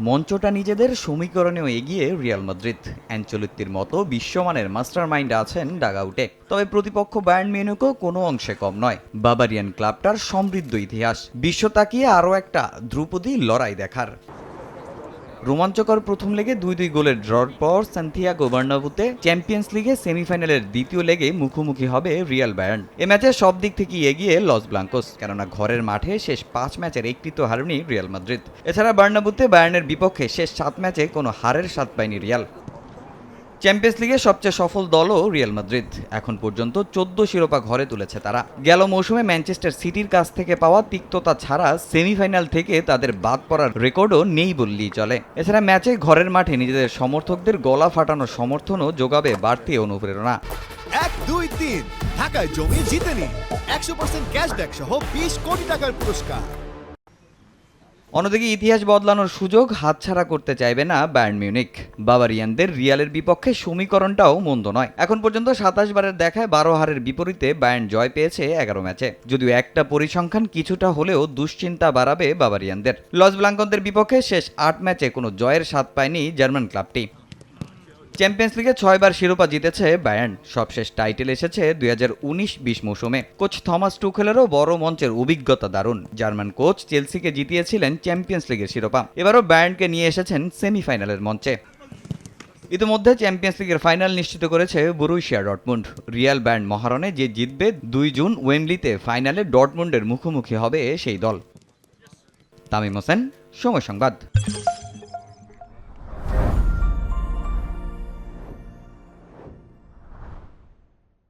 মঞ্চটা নিজেদের সমীকরণেও এগিয়ে Real Madrid. অ্যাঞ্চলিত্তির মতো বিশ্বমানের মাস্টার মাইন্ড আছেন ডাগাউটে। তবে প্রতিপক্ষ বায়ার্ন মিউনিকও কোনো অংশে কম নয়। বাবারিয়ান ক্লাবটার সমৃদ্ধ ইতিহাস। বিশ্ব তাকিয়ে আরও একটা ধ্রুপদী লড়াই দেখার। রোমাঞ্চকর প্রথম লেগে দুই দুই গোলের ড্রর পর সান্তিয়াগো বার্নাবুতে চ্যাম্পিয়ন্স লিগে সেমিফাইনালের দ্বিতীয় লেগে মুখোমুখি হবে রিয়াল বায়ার্ন। এ ম্যাচে সব দিক থেকে এগিয়ে লস ব্লাঙ্কোস, কেননা ঘরের মাঠে শেষ পাঁচ ম্যাচের একটি তো হারেনি রিয়াল মাদ্রিদ। এছাড়া বার্নাবুতে বায়ার্নের বিপক্ষে শেষ সাত ম্যাচে কোনো হারের স্বাদ পায়নি রিয়াল। চ্যাম্পিয়ন্স লিগের সবচেয়ে সফল দলও রিয়াল মাদ্রিদ। এখন পর্যন্ত চোদ্দ শিরোপা ঘরে তুলেছে তারা। গেল মৌসুমে ম্যানচেস্টার সিটির কাছ থেকে পাওয়া তিক্ততা ছাড়া সেমিফাইনাল থেকে তাদের বাদ পড়ার রেকর্ডও নেই বললেই চলে। এছাড়া ম্যাচে ঘরের মাঠে নিজেদের সমর্থকদের গলা ফাটানো সমর্থনও যোগাবে বাড়তি অনুপ্রেরণা। এক, দুই, তিন। ঢাকায় জমি জিতে নিন একশো পার্সেন্ট ক্যাশব্যাক সহ বিশ কোটি টাকার পুরস্কার। অন্যদিকে ইতিহাস বদলানোর সুযোগ হাতছাড়া করতে চাইবে না বায়ার্ন মিউনিক বাবারিয়ানদের রিয়ালের বিপক্ষে সমীকরণটাও মন্দ নয়। এখন পর্যন্ত সাতাশ বারের দেখায় বারো হারের বিপরীতে বায়ার্ন জয় পেয়েছে এগারো ম্যাচে। যদিও একটা পরিসংখ্যান কিছুটা হলেও দুশ্চিন্তা বাড়াবে বাবারিয়ানদের লস ব্লাঙ্কনদের বিপক্ষে শেষ আট ম্যাচে কোনো জয়ের স্বাদ পায়নি জার্মান ক্লাবটি। চ্যাম্পিয়ন্স লিগে ছয়বার শিরোপা জিতেছে বায়ার্ন সবশেষ টাইটেল এসেছে দুই হাজার উনিশ বিশ মৌসুমে। কোচ থমাস টুখেলেরও বড় মঞ্চের অভিজ্ঞতা দারুণ। জার্মান কোচ চেলসিকে জিতিয়েছিলেন চ্যাম্পিয়ন্স লিগের শিরোপা। এবারও বায়ার্নকে নিয়ে এসেছেন সেমিফাইনালের মঞ্চে। ইতিমধ্যে চ্যাম্পিয়ন্স লিগের ফাইনাল নিশ্চিত করেছে বুরুশিয়া ডটমুন্ড রিয়াল ব্যান্ড মহারণে যে জিতবে দুই জুন ওয়েমলিতে ফাইনালে ডটমুন্ডের মুখোমুখি হবে সেই দল। তামিম হোসেন, সময় সংবাদ।